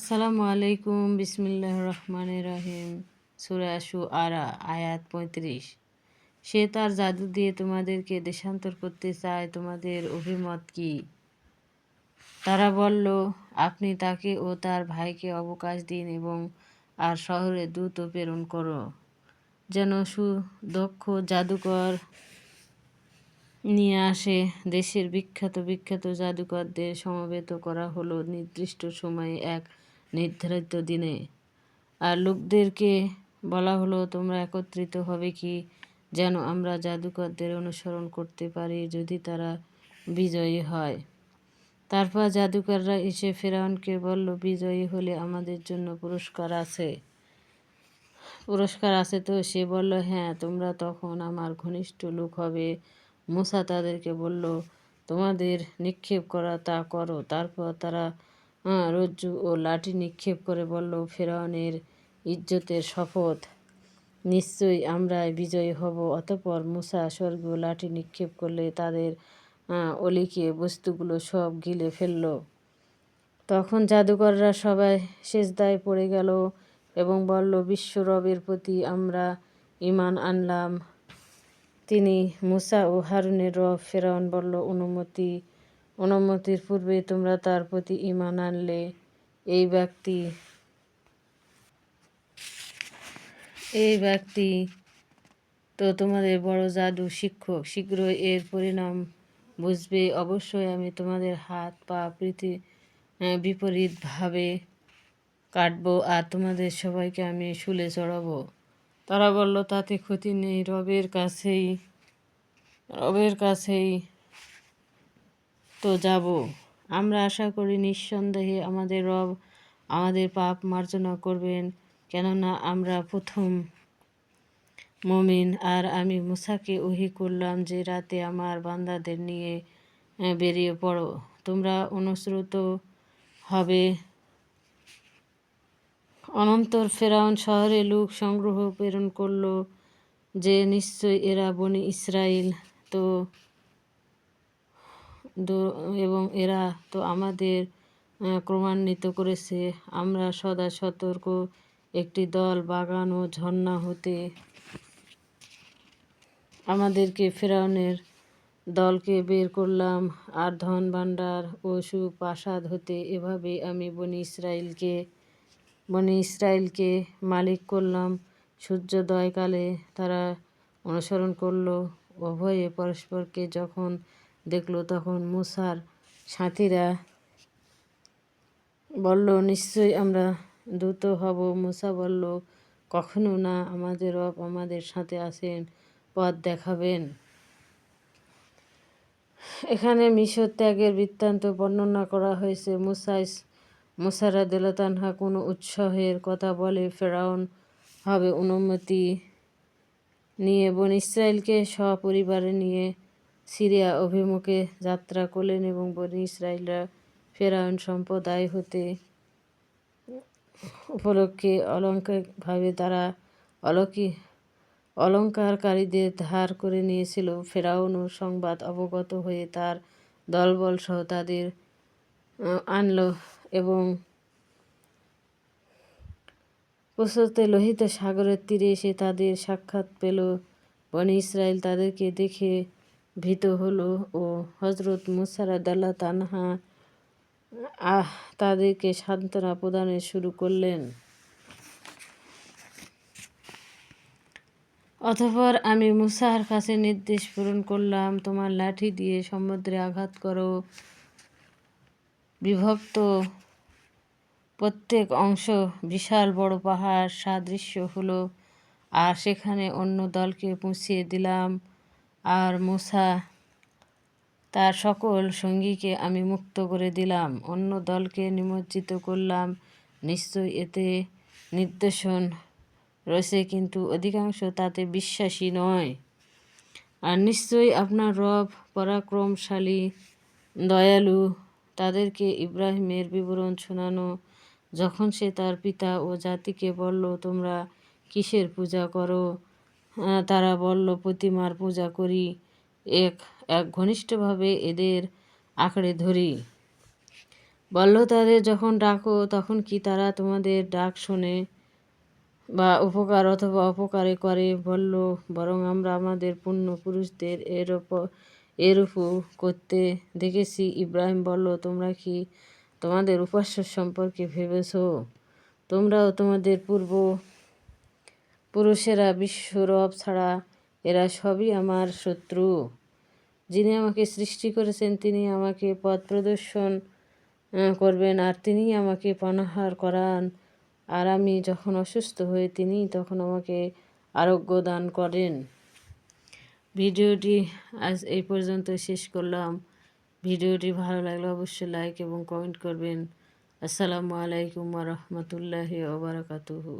আসসালামু আলাইকুম, বিসমিল্লাহ রহমান রহিম। সুরা সু আরা আয়াত পঁয়ত্রিশ। সে তার জাদু দিয়ে তোমাদেরকে দেশান্তর করতে চায়, তোমাদের অভিমত কি? তারা বলল, আপনি তাকে ও তার ভাইকে অবকাশ দিন এবং আর শহরে দ্রুত প্রেরণ করো। যেন সুদক্ষ জাদুকর নিয়ে আসে। দেশের বিখ্যাত বিখ্যাত জাদুকরদের সমবেত করা হলো নির্দিষ্ট সময়ে এক নির্ধারিত দিনে। আর লোকদেরকে বলা হলো, তোমরা একত্রিত হবে কি যেন আমরা জাদুকরদের অনুসরণ করতে পারি যদি তারা বিজয়ী হয়? তারপর জাদুকররা এসে ফেরাউনকে বলল, বিজয়ী হলে আমাদের জন্য পুরস্কার আছে। পুরস্কার আছে তো? সে বলল হ্যাঁ তোমরা তখন আমার ঘনিষ্ঠ লোক হবে। মুসা তাদেরকে বলল, তোমাদের নিক্ষেপ করা তা করো। তারপর তারা রজ্জু ও লাঠি নিক্ষেপ করে বলল, ফেরাউনের ইজ্জতের শপথ। নিশ্চয়ই আমরা বিজয়ী হব। অতপর মুসা স্বর্গ লাঠি নিক্ষেপ করলে তাদের অলিকে বস্তুগুলো সব গিলে ফেলল। তখন জাদুকররা সবাই সেজদায় পড়ে গেল এবং বলল, বিশ্ব রবের প্রতি আমরা ইমান আনলাম। তিনি মুসা ও হারুনের রব। ফেরাউন বলল, অনুমতি অনুমতির পূর্বে তোমরা তার প্রতি ইমান আনলে। এই ব্যক্তি এই ব্যক্তি তো তোমাদের বড় জাদু শিক্ষক। শীঘ্রই এর পরিণাম বুঝবে। অবশ্যই আমি তোমাদের হাত, পা, প্রীতি বিপরীতভাবে কাটবো আর তোমাদের সবাইকে আমি শুলে চড়াবো। তারা বলল, তাতে ক্ষতি নেই। রবের কাছেই রবের কাছেই তো যাব। আমরা আশা করি নিঃসন্দেহে আমাদের রব আমাদের পাপ মার্জনা করবেন, কেননা আমরা প্রথম মমিন। আর আমি মুসাকে ওহি করলাম যে, রাতে আমার বান্দাদের নিয়ে বেরিয়ে পড়ো। তোমরা অনুসৃত হবে। অনন্তর ফেরাউন শহরে লোক সংগ্রহ প্রেরণ করল যে নিশ্চয় এরা বনি ইসরায়েল তো এবং এরা তো আমাদের ক্রমান্বিত করেছে। আমরা সদা সতর্ক, একটি দল, বাগান ও ঝর্ণা হতে আমাদেরকে ফেরাউনের দলকে বের করলাম। আর ধন ভাণ্ডার ও সুপ্রাসাদ হতে এভাবে আমি বনি ইসরায়েলকে বনি ইসরায়েলকে মালিক করলাম। সূর্যোদয়কালে তারা অনুসরণ করল। উভয়ে পরস্পরকে যখন দেখল তখন মুসার সাথীরা বলল, নিশ্চয়ই আমরা দ্রুত হব। মুসা বলল, কখনো না, আমাদের রব আমাদের সাথে আসেন পথ দেখাবেন। এখানে মিশর ত্যাগের বৃত্তান্ত বর্ণনা করা হয়েছে। মুসাইস মুসারা দেলতানহা কোনো উৎসাহের কথা বলে ফেরাউন হবে অনুমতি নিয়ে বন ইসরায়েলকে সপরিবারে নিয়ে সিরিয়া অভিমুখে যাত্রা করলেন এবং বনি ইসরায়েলরা ফেরাউন সম্প্রদায় হতে উপলক্ষে অলঙ্কারিকভাবে তারা অলকি, অলঙ্কারকারীদের ধার করে নিয়েছিল। ফেরাউনও সংবাদ অবগত হয়ে তার দলবল সহ তাদের আনল এবং প্রস্তুতে লোহিত সাগরের তীরে এসে তাদের সাক্ষাৎ পেল। বনি ইসরায়েল তাদেরকে দেখে ভীত হলো ও হজরত মুসারাদাল্লা তানহা আহ তাদেরকে সান্ত্বনা প্রদানে শুরু করলেন। অতঃপর আমি মুসার কাছে নির্দেশ পূরণ করলাম, তোমার লাঠি দিয়ে সমুদ্রে আঘাত করো। বিভক্ত প্রত্যেক অংশ বিশাল বড় পাহাড় সাদৃশ্য হলো, আর সেখানে অন্য দলকে পৌঁছিয়ে দিলাম। আর মুসা তার সকল সঙ্গীকে আমি মুক্ত করে দিলাম। অন্য দলকে নিমজ্জিত করলাম। নিশ্চয় এতে নির্দেশন রয়েছে, কিন্তু অধিকাংশ তাতে বিশ্বাসী নয়। আর নিশ্চয়ই আপনার রব পরাক্রমশালী, দয়ালু, তাদেরকে ইব্রাহিমের বিবরণ শোনানো। যখন সে তার পিতা ও জাতিকে বলল, তোমরা কিসের পূজা করো? তারা বলল, প্রতিমার পূজা করি এক এক ঘনিষ্ঠভাবে এদের আঁকড়ে ধরি। বলল, তাদের যখন ডাকো, তখন কি তারা তোমাদের ডাক শোনে বা উপকার অথবা অপকারে করে? বলল, বরং আমরা আমাদের পূর্ণ পুরুষদের এর এরূপও করতে দেখেছি। ইব্রাহিম বলল, তোমরা কি তোমাদের উপাস্য সম্পর্কে ভেবেছ? তোমরাও তোমাদের পূর্ব পুরুষেরা বিশ্বরব ছাড়া এরা সবই আমার শত্রু। যিনি আমাকে সৃষ্টি করেছেন, তিনি আমাকে পথ প্রদর্শন করবেন আর তিনি আমাকে পানাহার করান। আর আমি যখন অসুস্থ হই, তিনি তখন আমাকে আরোগ্য দান করেন। ভিডিওটি আজ এই পর্যন্ত শেষ করলাম। ভিডিওটি ভালো লাগলে অবশ্যই লাইক এবং কমেন্ট করবেন। আসসালামু আলাইকুম রহমতুল্লাহি ওবরাকাতুহু